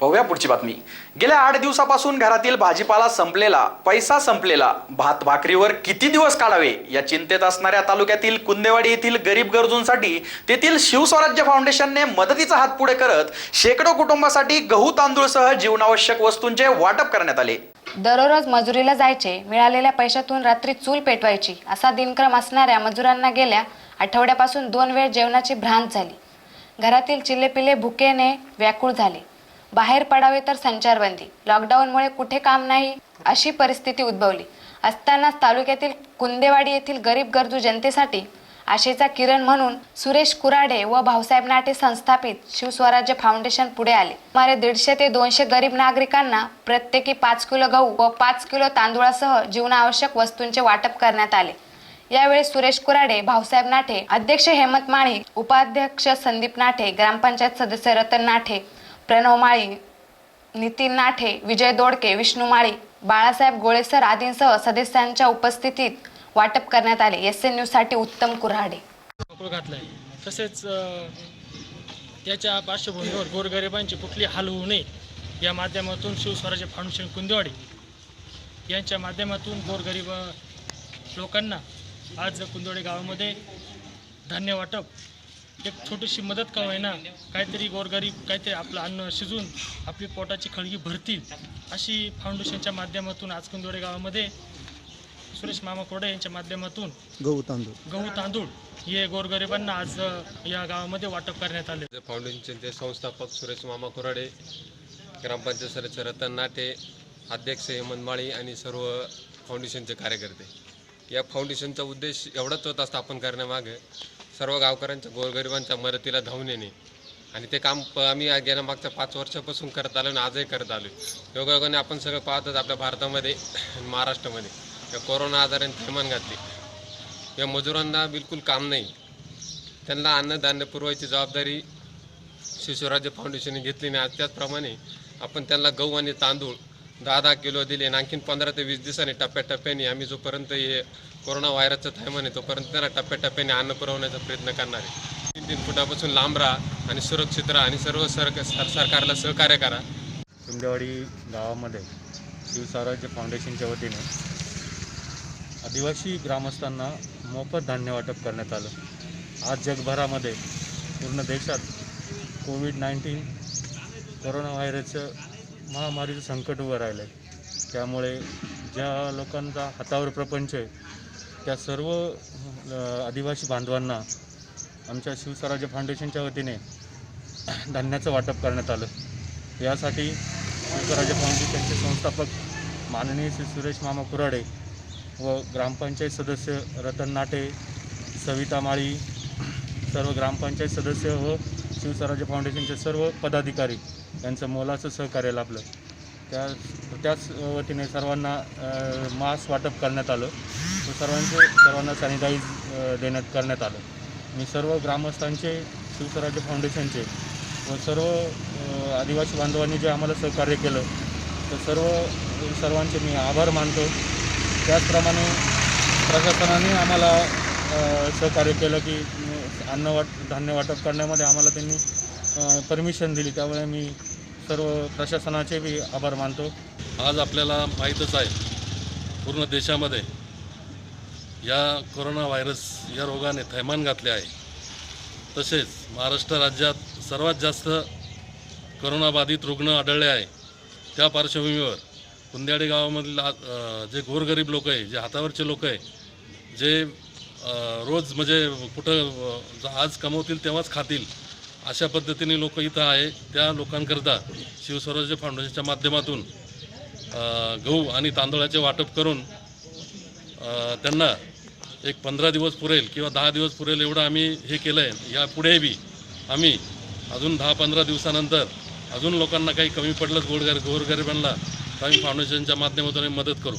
पाहूया पुढची बातमी. गेल्या आठ दिवसापासून घरातील भाजीपाला संपलेला पैसा संपलेला. भात भाकरीवर किती दिवस काढावे? या चिंतेत असणाऱ्या तालुक्यातील कुंदेवाडी येथील गरीब गरजूंसाठी तेथील शिवस्वराज्य फाउंडेशनने मदतीचा हात पुढे करत शेकडो कुटुंबासाठी गहू तांदूळसह जीवनावश्यक वस्तूंचे वाटप करण्यात आले. दररोज मजुरीला जायचे मिळालेल्या पैशातून रात्री चूल पेटवायची असा दिनक्रम असणाऱ्या मजुरांना गेल्या आठवड्यापासून दोन वेळ जेवणाची भ्रांत झाली. घरातील चिल्लेपिल्ले भुकेने व्याकुळ झाले. बाहेर पडावे तर संचारबंदी. लॉकडाऊनमुळे कुठे काम नाही? अशी परिस्थिती उद्भवली. असतानाच तालुक्यातील कुंदेवाडी येथील गरीब गरजू जनतेसाठी आशेचा किरण म्हणून सुरेश कुराडे व भाऊसाहेब नाटे संस्थापित शिवस्वराज्य फाउंडेशन पुढे आले. सुमारे दीडशे ते दोनशे गरीब नागरिकांना प्रत्येकी पाच किलो गहू व पाच किलो तांदूळासह जीवनावश्यक वस्तूंचे वाटप करण्यात आले. यावेळी सुरेश कुराडे भाऊसाहेब नाठे अध्यक्ष हेमंत माळी उपाध्यक्ष संदीप नाठे ग्रामपंचायत सदस्य रतन नाठे प्रणव माळी नितीन नाठे विजय दोडके विष्णू माळी बाळासाहेब गोळेसर आदींसह सदस्यांच्या उपस्थितीत वाटप करण्यात आले. एस एन न्यूजसाठी उत्तम कुऱ्हाडे. घातला आहे तसेच त्याच्या पार्श्वभूमीवर गोरगरिबांची कुठली हाल होऊ नये या माध्यमातून शिवस्वराज्य फाउंडेशन कुंदेवाडी यांच्या माध्यमातून गोरगरीब लोकांना आज कुंदेवाडी गावामध्ये धान्य वाटप एक छोटीशी मदत का होईना काहीतरी गोरगरीब काहीतरी आपलं अन्न शिजून आपली पोटाची खळगी भरतील अशी फाउंडेशनच्या माध्यमातून आज कुंदेवाडी गावामध्ये सुरेश मामा कोडे यांच्या माध्यमातून गहू तांदूळ. गहू तांदूळ हे गोरगरिबांना आज या गावामध्ये वाटप करण्यात आले. ते फाउंडेशनचे संस्थापक सुरेश मामा कोराडे ग्रामपंचायत सदस्य रतन नाटे अध्यक्ष हेमंत माळी आणि सर्व फाउंडेशनचे कार्यकर्ते. या फाउंडेशनचा उद्देश एवढाच होता स्थापन करण्यामागे सर्व गावकऱ्यांच्या गोरगरिबांच्या मदतीला धावून येणे. आणि ते काम प- आम्ही गेल्या मागच्या पाच वर्षापासून करत आलो आणि आजही करत आलो योगायोगाने आपण सगळं पाहतच आपल्या भारतामध्ये महाराष्ट्रामध्ये. या कोरोना आजाराने थैमान घातली. या मजुरांना बिलकुल काम नाही. त्यांना अन्नधान्य पुरवायची जबाबदारी शिशुराज्य फाउंडेशनने घेतली नाही. आज त्याचप्रमाणे आपण त्यांना गहू आणि तांदूळ दहा दहा किलो दिले आणि आणखीन पंधरा ते वीस दिवसांनी टप्प्याटप्प्याने आम्ही जोपर्यंत हे कोरोना व्हायरसचं थैमान आहे तोपर्यंत त्यांना टप्प्याटप्प्याने अन्न पुरवण्याचा प्रयत्न करणार आहे. तीन तीन फुटापासून लांब राहा आणि सुरक्षित राहा आणि सर्व सर सर- सरकारला सहकार्य करा. कुंदेवाडी गावामध्ये शिवस्वराज्य फाउंडेशनच्या वतीने आदिवासी ग्रामस्थांना मोफत धान्य वाटप करण्यात आलं. आज जगभरामध्ये पूर्ण देशात कोविड नाईन्टीन कोरोना व्हायरसचं महामारीचं संकट उभं राहिलं आहे त्यामुळे ज्या लोकांचा हातावर प्रपंच आहे त्या सर्व आदिवासी बांधवांना आमच्या शिवस्वराज्य फाउंडेशनच्या वतीने धान्याचं वाटप करण्यात आलं. यासाठी शिवस्वराज्य फाउंडेशनचे संस्थापक माननीय श्री सुरेश मामा कुराडे व ग्रामपंचायत सदस्य रतन नाटे सविता माळी सर्व ग्रामपंचायत सदस्य व शिवस्वराज्य फाउंडेशनचे सर्व पदाधिकारी यांचं मोलाचं सहकार्य लाभलं त्या त्याच वतीने सर्वांना मास्क वाटप करण्यात आलं. व सर्वांचे सर्वांना सॅनिटाईज देण्यात करण्यात आलं. मी सर्व ग्रामस्थांचे शिवस्वराज्य फाउंडेशनचे व सर्व आदिवासी बांधवांनी जे आम्हाला सहकार्य केलं तर सर्व सर्वांचे मी आभार मानतो. त्याचप्रमाणे प्रशासनाने आम्हाला सहकार्य केलं की अन्न वाट धान्य वाटप करण्यामध्ये आम्हाला त्यांनी परमिशन दिली. त्यामुळे मी सर्व प्रशासनाचे बी आभार मानतो. आज आपल्याला माहीतच आहे पूर्ण देशामध्ये या कोरोना व्हायरस या रोगाने थैमान घातले आहे. तसेच महाराष्ट्र राज्यात सर्वात जास्त करोनाबाधित रुग्ण आढळले आहे. त्या पार्श्वभूमीवर कुंद्याडे गावामधील जे गोरगरीब लोक आहे जे हातावरचे लोक आहे जे रोज म्हणजे कुठं आज कमवतील तेव्हाच खातील. अशा पद्धतीने लोक इथं आहे. त्या लोकांकरता शिवस्वराज्य फाउंडेशनच्या माध्यमातून गहू आणि तांदळाचे वाटप करून त्यांना एक पंधरा दिवस पुरेल किंवा दहा दिवस पुरेल एवढं आम्ही हे केलं आहे यापुढे बी आम्ही अजून दहा पंधरा दिवसानंतर अजून लोकांना काही कमी पडलंच गोरगर गोरगरिबांना तर आम्ही फाउंडेशनच्या माध्यमातून मदत करू.